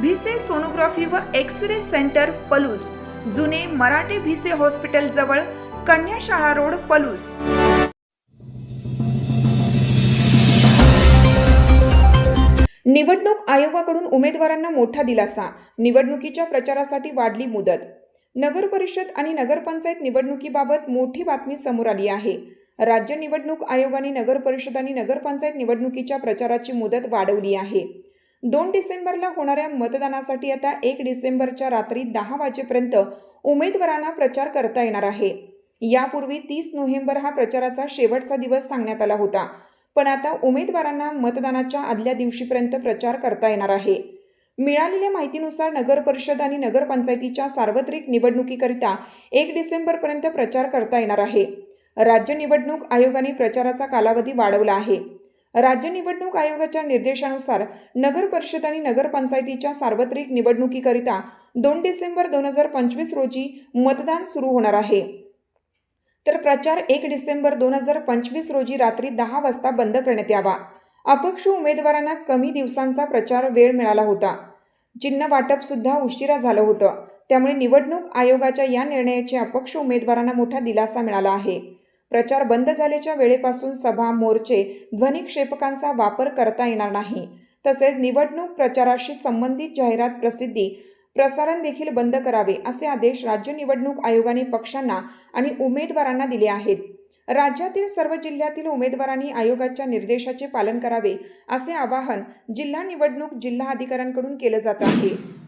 Bhise sonography व X ray centre Palus. जुने मराठे Bhise hospital जवळ कन्याशाळा रोड पलूस. निवडणूक आयोगाकडून उमेदवारांना मोठा दिलासा. निवडणुकीच्या प्रचारासाठी वाढली मुदत. नगर परिषद आणि नगरपंचायत निवडणुकीबाबत मोठी बातमी समोर आली आहे. राज्य निवडणूक आयोगाने नगर परिषद आणि नगरपंचायत निवडणुकीच्या प्रचाराची मुदत वाढवली आहे. दोन डिसेंबरला होणाऱ्या मतदानासाठी आता एक डिसेंबरच्या रात्री दहा वाजेपर्यंत उमेदवारांना प्रचार करता येणार आहे. यापूर्वी तीस नोव्हेंबर हा प्रचाराचा शेवटचा दिवस सांगण्यात आला होता. पण आता उमेदवारांना मतदानाच्या आदल्या दिवशीपर्यंत प्रचार करता येणार आहे. मिळालेल्या माहितीनुसार नगर परिषद आणि नगरपंचायतीच्या सार्वत्रिक निवडणुकीकरिता एक डिसेंबरपर्यंत प्रचार करता येणार आहे. राज्य निवडणूक आयोगाने प्रचाराचा कालावधी वाढवला आहे. राज्य निवडणूक आयोगाच्या निर्देशानुसार नगर परिषद आणि नगरपंचायतीच्या सार्वत्रिक निवडणुकीकरिता दोन डिसेंबर दोन हजार पंचवीस रोजी मतदान सुरू होणार आहे. तर प्रचार एक डिसेंबर दोन हजार पंचवीस रोजी रात्री दहा वाजता बंद करण्यात यावा. अपक्ष उमेदवारांना कमी दिवसांचा प्रचार वेळ मिळाला होता. चिन्ह वाटपसुद्धा उशिरा झालं होतं. त्यामुळे निवडणूक आयोगाच्या या निर्णयाचे अपक्ष उमेदवारांना मोठा दिलासा मिळाला आहे. प्रचार बंद झाल्याच्या वेळेपासून सभा मोर्चे ध्वनिक्षेपकांचा वापर करता येणार नाही. तसेच निवडणूक प्रचाराशी संबंधित जाहिरात प्रसिद्धी प्रसारण देखील बंद करावे असे आदेश राज्य निवडणूक आयोगाने पक्षांना आणि उमेदवारांना दिले आहेत. राज्यातील सर्व जिल्ह्यातील उमेदवारांनी आयोगाच्या निर्देशाचे पालन करावे असे आवाहन जिल्हा निवडणूक जिल्हा अधिकाऱ्यांकडून केलं जात आहे.